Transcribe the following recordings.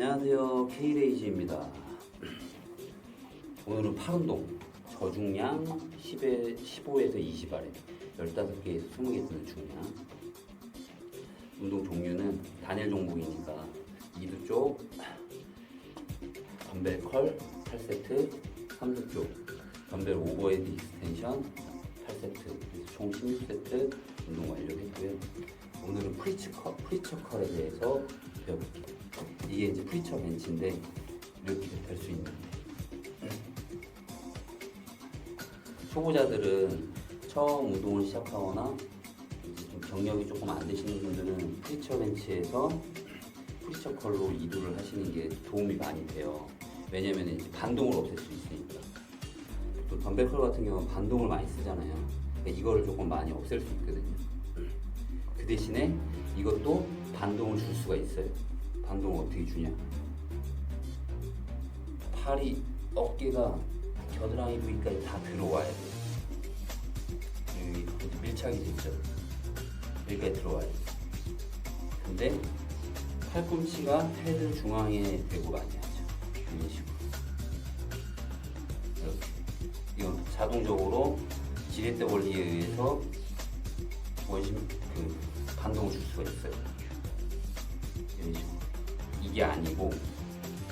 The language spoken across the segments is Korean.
안녕하세요. K레이지입니다. 오늘은 팔운동 저중량 10에 15에서 20아래 15개에서 20개 드는 중량 운동 종류는 단일 종목이니까 이두 쪽 덤벨 컬 8세트 3두 쪽 덤벨 오버헤드 익스텐션 8세트 그래서 총 16세트 운동 완료했고요. 오늘은 프리츠 컬, 프리처 컬에 대해서 배워볼게요. 이게 이제 프리처 벤치인데 이렇게 될 수 있는 초보자들은 처음 운동을 시작하거나 이제 좀 경력이 조금 안 되시는 분들은 프리처 벤치에서 프리처 컬로 이도를 하시는 게 도움이 많이 돼요. 왜냐면 이제 반동을 없앨 수 있으니까. 또 덤벨 컬 같은 경우는 반동을 많이 쓰잖아요. 그러니까 이거를 조금 많이 없앨 수 있거든요. 그 대신에 이것도 반동을 줄 수가 있어요. 반동을 어떻게 주냐? 팔이 어깨가 겨드랑이 부위까지 다 들어와야 돼요. 여기 밀착이 됐죠. 여기까지 들어와야 돼요. 근데 팔꿈치가 패드 중앙에 대고 많이 하죠. 이런 식으로. 이렇게. 자동적으로 지렛대 원리에 의해서 원심 그 반동을 줄 수가 있어요. 이런 식으로. 이게 아니고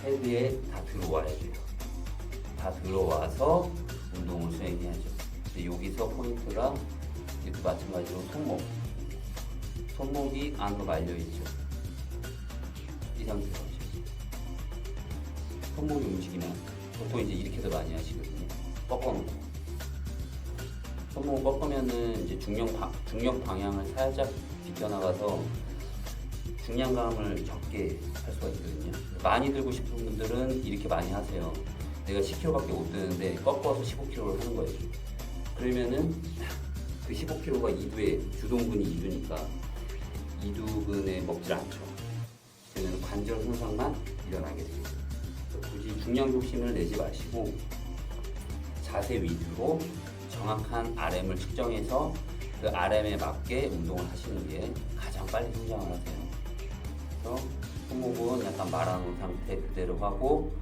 패드에 다 들어와야 돼요. 다 들어와서 운동을 수행해야죠. 근데 여기서 포인트가 이것도 마찬가지로 손목. 손목이 안으로 말려 있죠. 이 하시죠. 손목이 움직이면 보통 이제 이렇게도 많이 하시거든요. 꺾어놓고. 손목을 꺾으면은 이제 중력, 방, 중력 방향을 살짝 비껴나가서 중량감을 적게 할 수가 있거든요. 많이 들고 싶은 분들은 이렇게 많이 하세요. 내가 10kg밖에 못 드는데 꺾어서 15kg를 하는 거예요. 그러면은 그 15kg가 이두에 주동근이 이두니까 이두근에 먹질 않죠. 그러면 관절 손상만 일어나게 됩니다. 굳이 중량 욕심을 내지 마시고 자세 위주로 정확한 RM을 측정해서 그 RM에 맞게 운동을 하시는 게 가장 빨리 성장을 하세요. 그래서 손목은 약간 말아놓은 상태 그대로 하고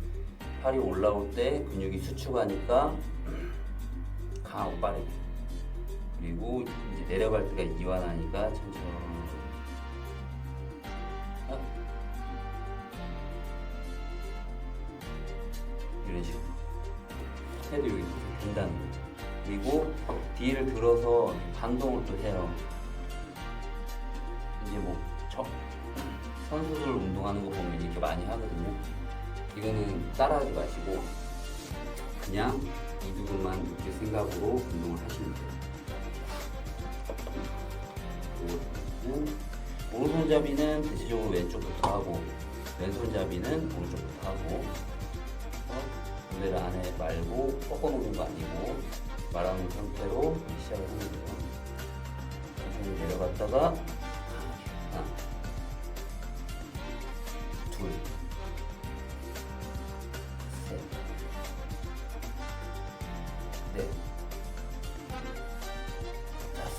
팔이 올라올 때 근육이 수축하니까 강하고 빠르게 그리고 이제 내려갈 때가 이완하니까 천천히. 아. 이런 식으로. 해도 여기 된다는 거죠. 그리고 뒤를 들어서 반동을 또 해요. 이제 뭐 저, 선수들 운동하는 거 보면 이렇게 많이 하거든요 이거는 따라하지 마시고 그냥 이 부분만 이렇게 생각으로 운동을 하시면 돼요. 그리고는 오른손잡이는 대체적으로 왼쪽부터 하고 왼손잡이는 오른쪽부터 하고 무대를 안에 말고 꺾어놓는 거 아니고 말아놓은 상태로 시작을 하는 거예요. 내려갔다가 하나, 둘, 셋, 넷, 다섯.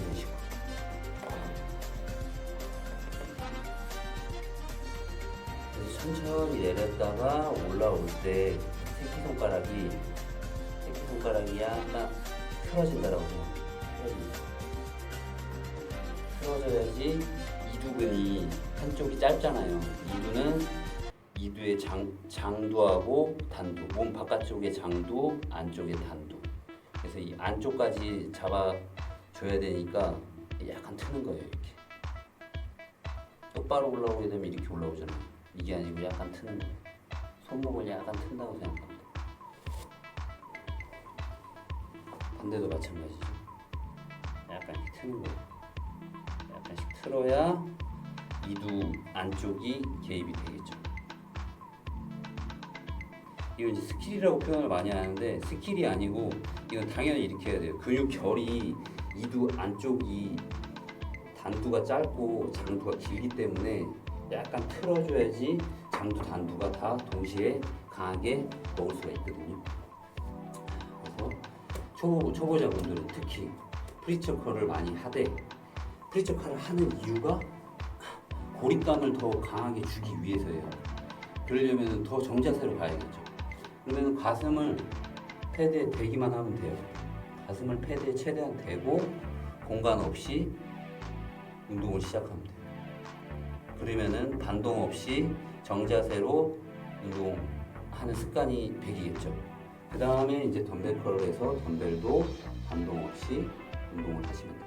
이런 식으로. 그래서 천천히 내렸다가 올라올 때 새끼손가락이 새끼손가락이 약간 틀어진다라고 생각해요. 틀어져야지 이두근이 한쪽이 짧잖아요. 이두는 이두의 장, 장두하고 단두, 몸 바깥쪽의 장두, 안쪽의 단두. 그래서 이 안쪽까지 잡아줘야 되니까 약간 트는 거예요, 이렇게. 똑바로 올라오게 되면 이렇게 올라오잖아요. 이게 아니고 약간 트는 거예요. 손목을 약간 튼다고 생각합니다. 반대도 마찬가지죠. 약간 트는 거예요. 틀어야 이두 안쪽이 개입이 되겠죠. 이건 이제 스킬이라고 표현을 많이 하는데 스킬이 아니고 이건 당연히 이렇게 해야 돼요. 근육 결이 이두 안쪽이 단두가 짧고 장두가 길기 때문에 약간 틀어줘야지 장두 단두가 다 동시에 강하게 먹을 수가 있거든요. 그래서 초보 초보자분들은 특히 프리처컬을 많이 하되 프리처컬을 하는 이유가 고립감을 더 강하게 주기 위해서예요. 그러려면 더 정자세로 가야겠죠. 그러면 가슴을 패드에 대기만 하면 돼요. 가슴을 패드에 최대한 대고 공간 없이 운동을 시작하면 돼요. 그러면은 반동 없이 정자세로 운동하는 습관이 배기겠죠. 그 다음에 이제 덤벨 컬을 해서 덤벨도 반동 없이 운동을 하시면 돼요.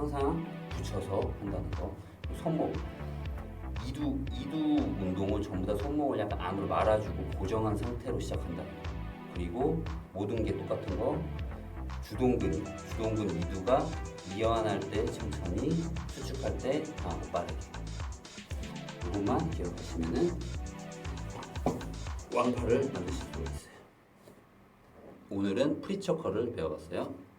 항상 붙여서 한다는 거. 손목. 이두, 이두 운동은 전부 다 손목을 약간 안으로 말아주고 고정한 상태로 시작한다. 그리고 모든 게 똑같은 거. 주동근, 주동근 이두가 이완할 때 천천히, 수축할 때 강하고 빠르게. 이것만 기억하시면은 왕팔을 만드실 수가 있어요. 오늘은 프리처커를 배워봤어요.